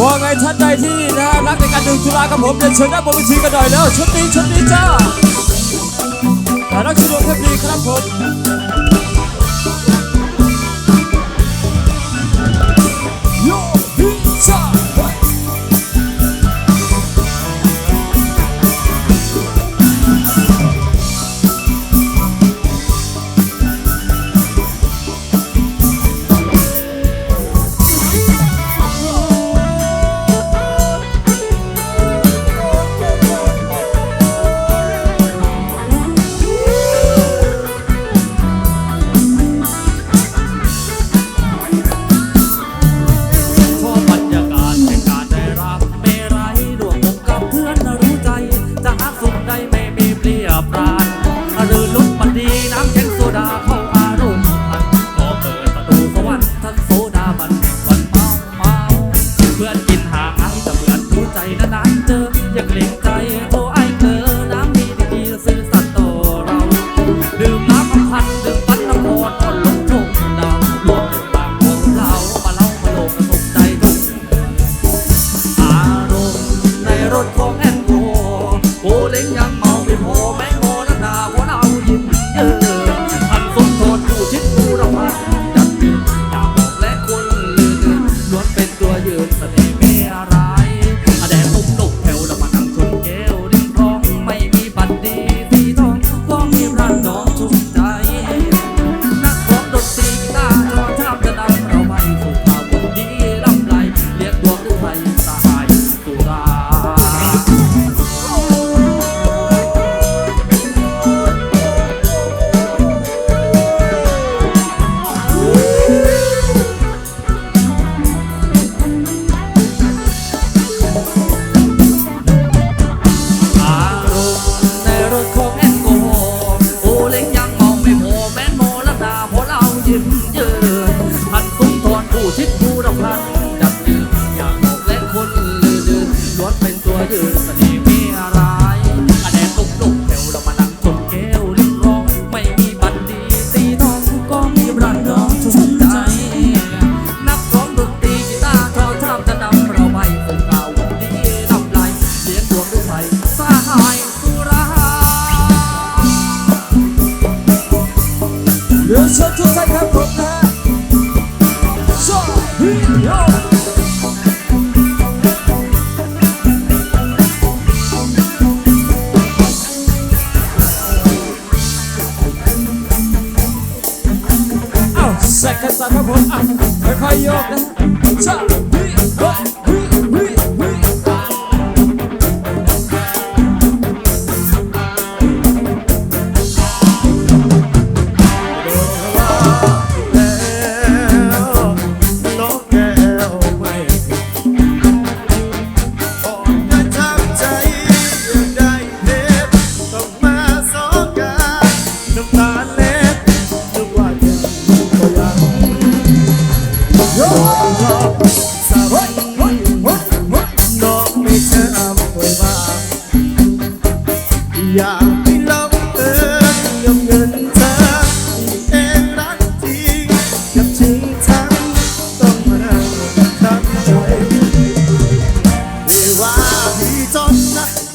ว่าไงท่านใดที่นะรักในการดื่มสุรากับผมเดินเชิญด้านบนเวทีกันหน่อยแล้วชุดนี้ชุดนี้จ้าแต่นักชุดดวงเทพดีครับผม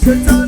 Good time.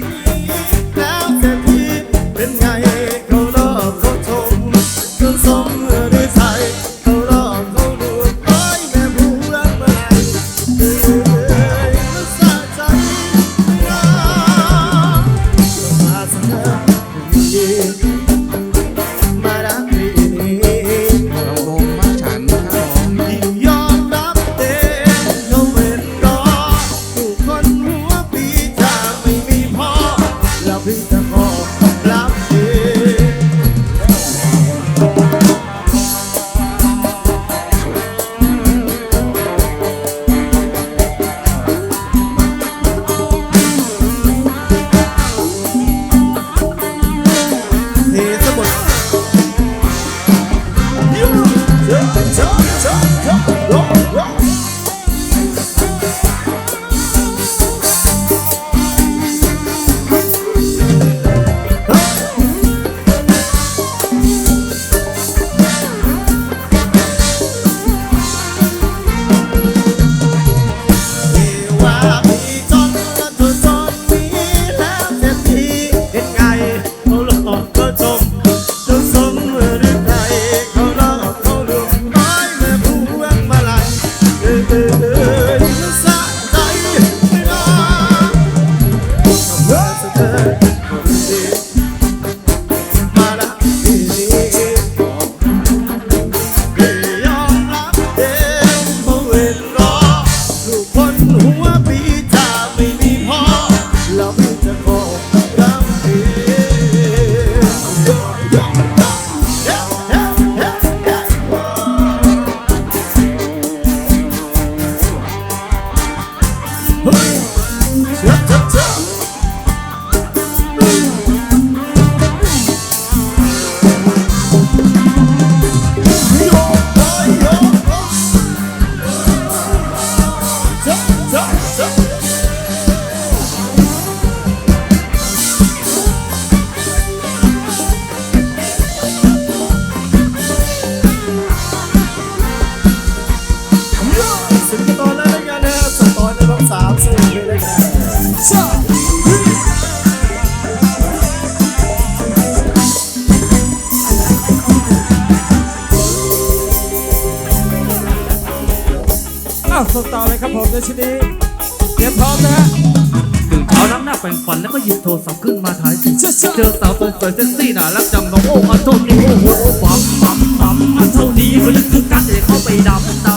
โทรศัพท์ขึ้นมาถ่ายสิเจอสาวคนสวยเซ็กซี่น่ารักจังน้องโอ้อัโทนี่โอ้โหโอ้ปั๊มปั๊มปั๊มอันเท่านี้ก็ลึกคือการเลเข้าไปดำดำ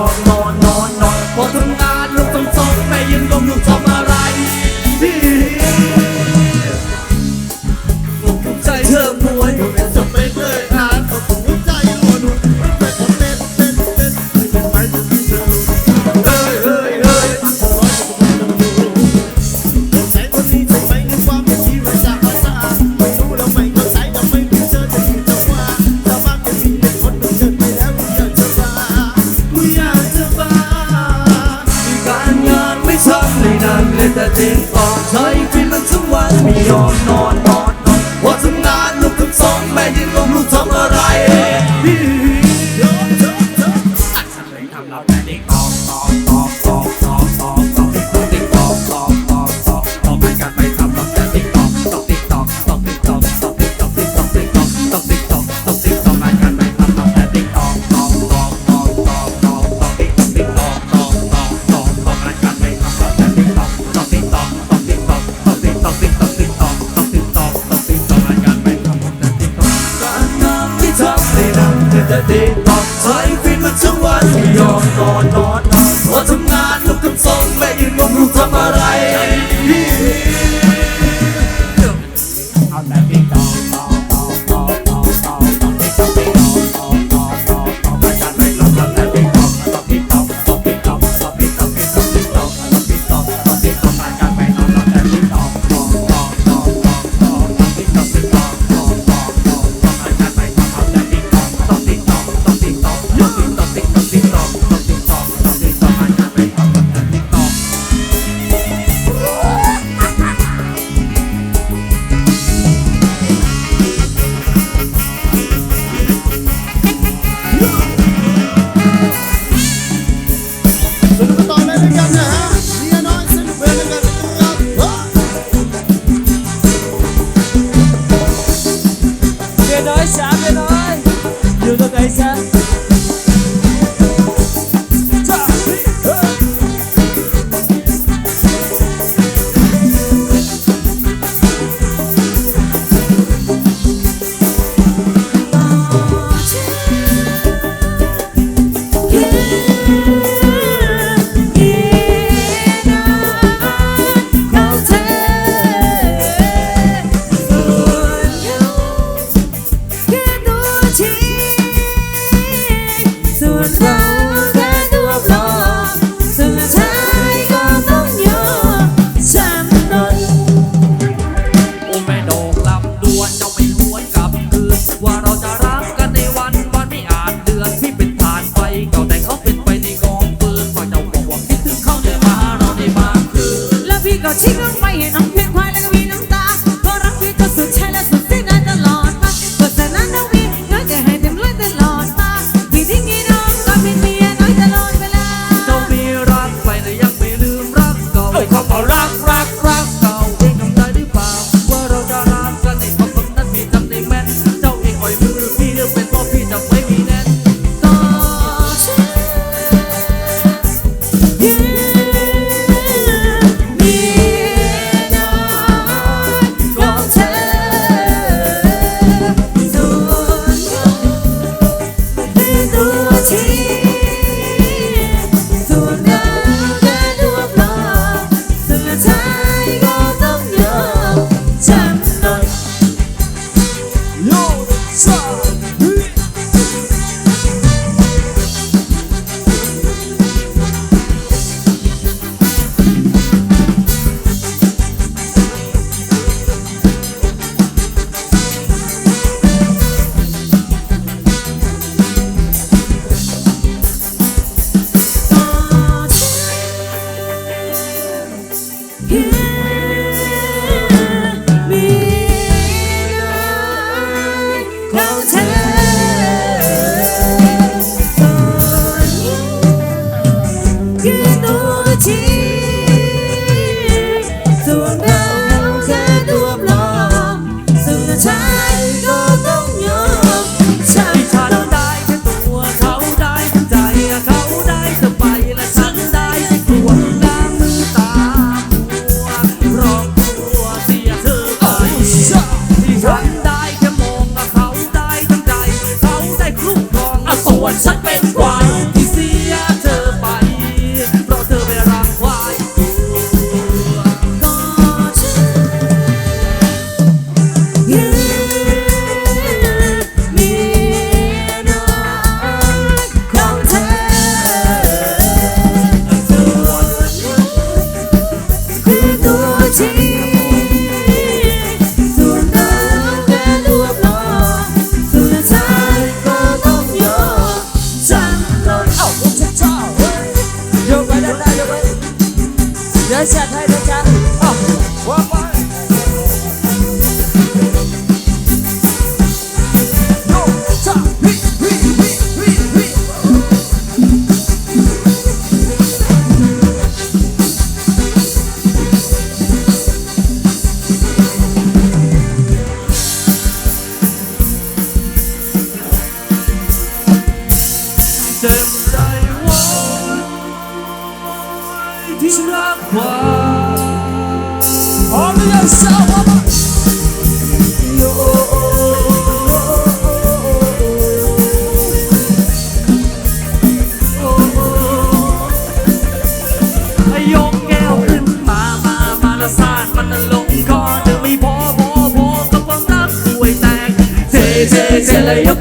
อนนอนนอนนอนพอทุน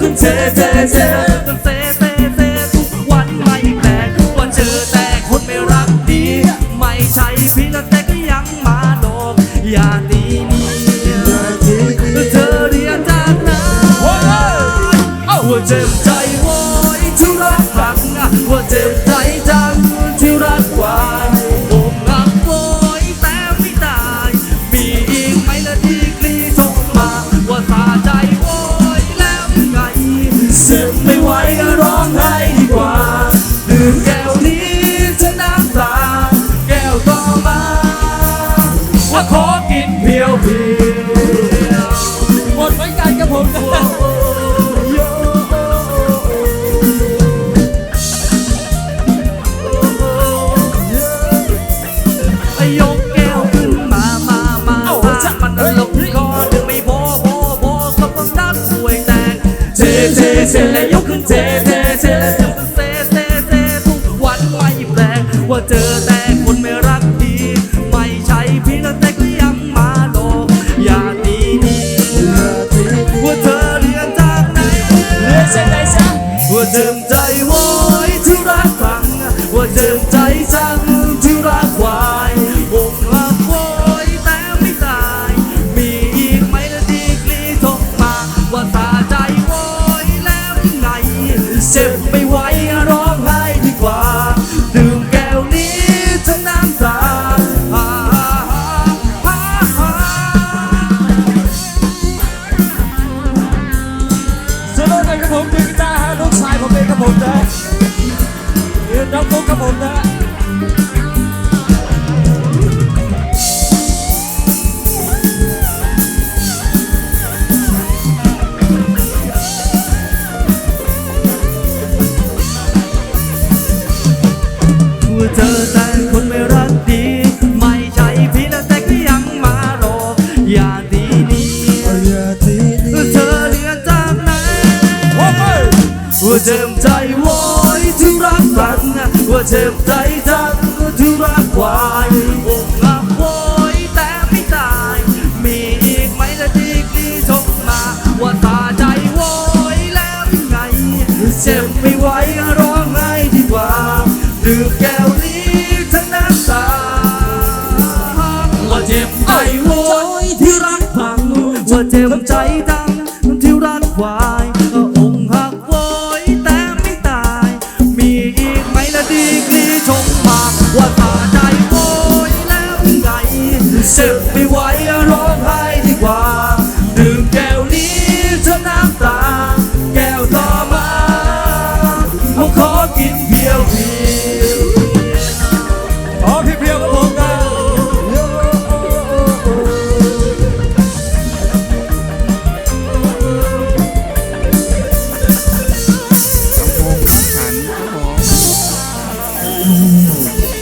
Kun Zer Zer Zer Zer Zer Zer Zer Zer ครับผมนะเจอแต่คนไม่รักดี ไม่ใช่พี่นะแต่ก็ยังมารอ อย่าดีนี้เธอเรียนจากไหนว่าเดิมใจวอ เจ็บใจจังก็ทุรักวายอกหักโวยแต่ไม่ตาย มีอีกไหมละดีกรีชงมาว่าตาใจโวยแล้วไง เจ็บไม่ไหวร้องไห้ดีกว่าดื่มแก้วนี้ทั้งน้ำตาว่าเจ็บใจโวยที่รักพังว่าเจ็บใจ